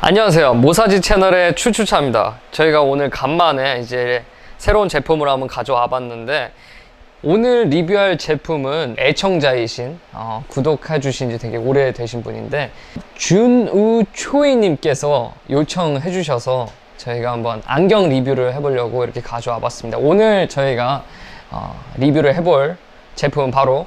안녕하세요. 모사지 채널의 추추차입니다. 저희가 오늘 간만에 이제 새로운 제품을 한번 가져와 봤는데 오늘 리뷰할 제품은 애청자이신 어, 구독해 주신 지 되게 오래 되신 분인데 준우초이 님께서 요청해 주셔서 저희가 한번 안경 리뷰를 해보려고 이렇게 가져와 봤습니다. 오늘 저희가 어, 리뷰를 해볼 제품은 바로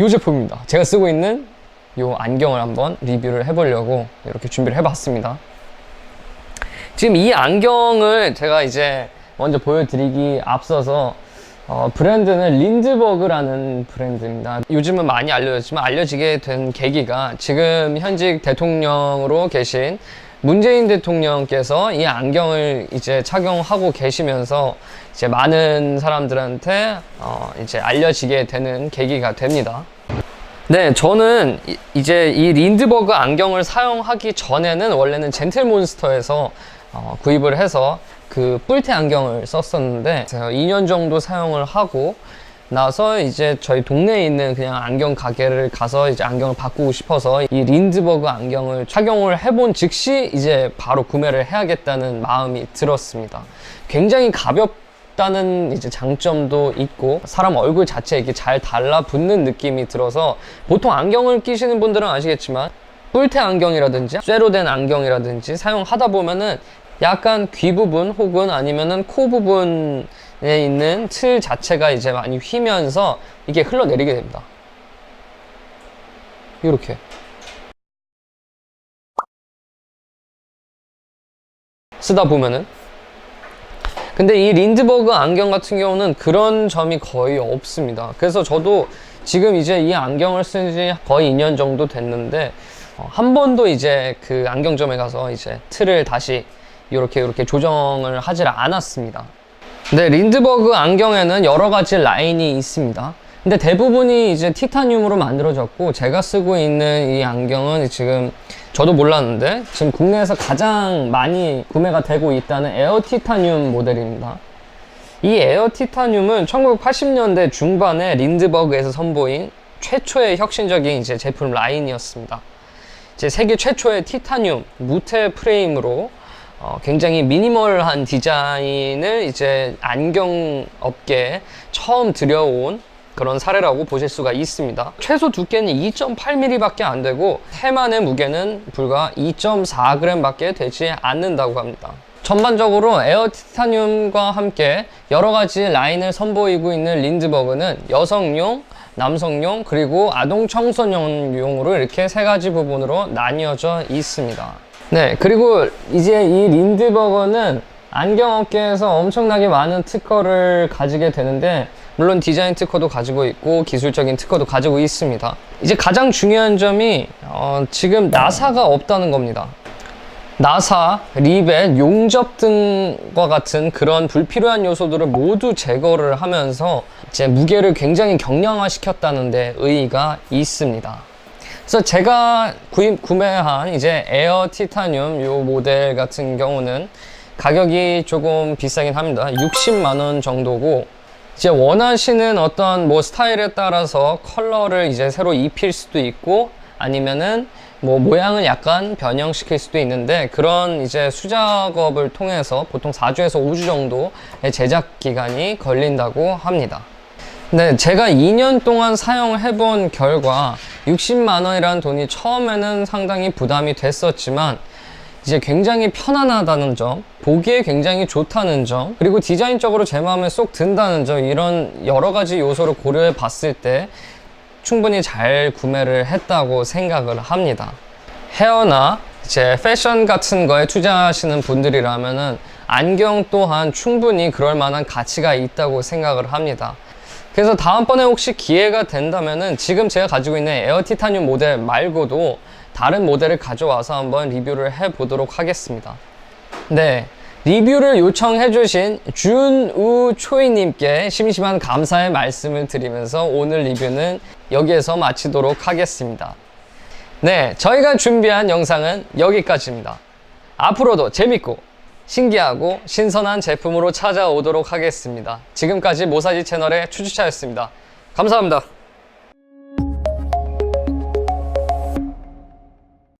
이 제품입니다. 제가 쓰고 있는 이 안경을 한번 리뷰를 해보려고 이렇게 준비를 해봤습니다. 지금 이 안경을 제가 이제 먼저 보여드리기 앞서서 어, 브랜드는 린드버그라는 브랜드입니다. 요즘은 많이 알려졌지만 알려지게 된 계기가 지금 현직 대통령으로 계신 문재인 대통령께서 이 안경을 이제 착용하고 계시면서 이제 많은 사람들한테 어, 이제 알려지게 되는 계기가 됩니다. 네, 저는 이- 이제 이 린드버그 안경을 사용하기 전에는 원래는 젠틀몬스터에서 어, 구입을 해서 그 뿔테 안경을 썼었는데 제가 2년 정도 사용을 하고 나서 이제 저희 동네에 있는 그냥 안경 가게를 가서 이제 안경을 바꾸고 싶어서 이 린드버그 안경을 착용을 해본 즉시 이제 바로 구매를 해야겠다는 마음이 들었습니다. 굉장히 가볍 다는 이제 장점도 있고 사람 얼굴 자체에 이렇게 잘 달라붙는 느낌이 들어서 보통 안경을 끼시는 분들은 아시겠지만 뿔테 안경이라든지 쇠로 된 안경이라든지 사용하다 보면은 약간 귀 부분 혹은 아니면은 코 부분에 있는 틀 자체가 이제 많이 휘면서 이게 흘러내리게 됩니다. 이렇게. 쓰다 보면은 근데 이 린드버그 안경 같은 경우는 그런 점이 거의 없습니다. 그래서 저도 지금 이제 이 안경을 쓴 지 거의 2년 정도 됐는데 어, 한 번도 이제 그 안경점에 가서 이제 틀을 다시 이렇게 이렇게 조정을 하질 않았습니다. 네, 린드버그 안경에는 여러 가지 라인이 있습니다. 근데 대부분이 이제 티타늄으로 만들어졌고 제가 쓰고 있는 이 안경은 지금 저도 몰랐는데 지금 국내에서 가장 많이 구매가 되고 있다는 에어 티타늄 모델입니다. 이 에어 티타늄은 1980년대 중반에 린드버그에서 선보인 최초의 혁신적인 이제 제품 라인이었습니다. 이제 세계 최초의 티타늄 무테 프레임으로 어, 굉장히 미니멀한 디자인을 이제 안경 업계에 처음 들여온 그런 사례라고 보실 수가 있습니다. 최소 두께는 2.8mm 밖에 안 되고 해만의 무게는 불과 2.4g 밖에 되지 않는다고 합니다. 전반적으로 에어 티타늄과 함께 여러 가지 라인을 선보이고 있는 린드버그는 여성용, 남성용, 그리고 아동 청소년용으로 이렇게 세 가지 부분으로 나뉘어져 있습니다. 네, 그리고 이제 이 린드버거는 안경 업계에서 엄청나게 많은 특허를 가지게 되는데 물론 디자인 특허도 가지고 있고 기술적인 특허도 가지고 있습니다. 이제 가장 중요한 점이 어, 지금 나사가 없다는 겁니다. 나사, 리벳, 용접 등과 같은 그런 불필요한 요소들을 모두 제거를 하면서 이제 무게를 굉장히 경량화시켰다는 데 의의가 있습니다. 그래서 제가 구입, 구매한 이제 에어 티타늄 요 모델 같은 경우는 가격이 조금 비싸긴 합니다. 60만 원 정도고 이제 원하시는 어떤 뭐 스타일에 따라서 컬러를 이제 새로 입힐 수도 있고 아니면은 뭐 모양을 약간 변형시킬 수도 있는데 그런 이제 수작업을 통해서 보통 4주에서 5주 정도의 제작 기간이 걸린다고 합니다. 네, 제가 2년 동안 사용해 본 결과 60만 원이라는 돈이 처음에는 상당히 부담이 됐었지만 이제 굉장히 편안하다는 점, 보기에 굉장히 좋다는 점, 그리고 디자인적으로 제 마음에 쏙 든다는 점, 이런 여러 가지 요소를 고려해 봤을 때 충분히 잘 구매를 했다고 생각을 합니다. 헤어나 이제 패션 같은 거에 투자하시는 분들이라면은 안경 또한 충분히 그럴 만한 가치가 있다고 생각을 합니다. 그래서 다음번에 혹시 기회가 된다면은 지금 제가 가지고 있는 에어 티타늄 모델 말고도 다른 모델을 가져와서 한번 리뷰를 해 보도록 하겠습니다. 네. 리뷰를 요청해주신 준우초이님께 심심한 감사의 말씀을 드리면서 오늘 리뷰는 여기에서 마치도록 하겠습니다. 네. 저희가 준비한 영상은 여기까지입니다. 앞으로도 재밌고 신기하고 신선한 제품으로 찾아오도록 하겠습니다. 지금까지 모사지 채널의 추주차였습니다. 감사합니다.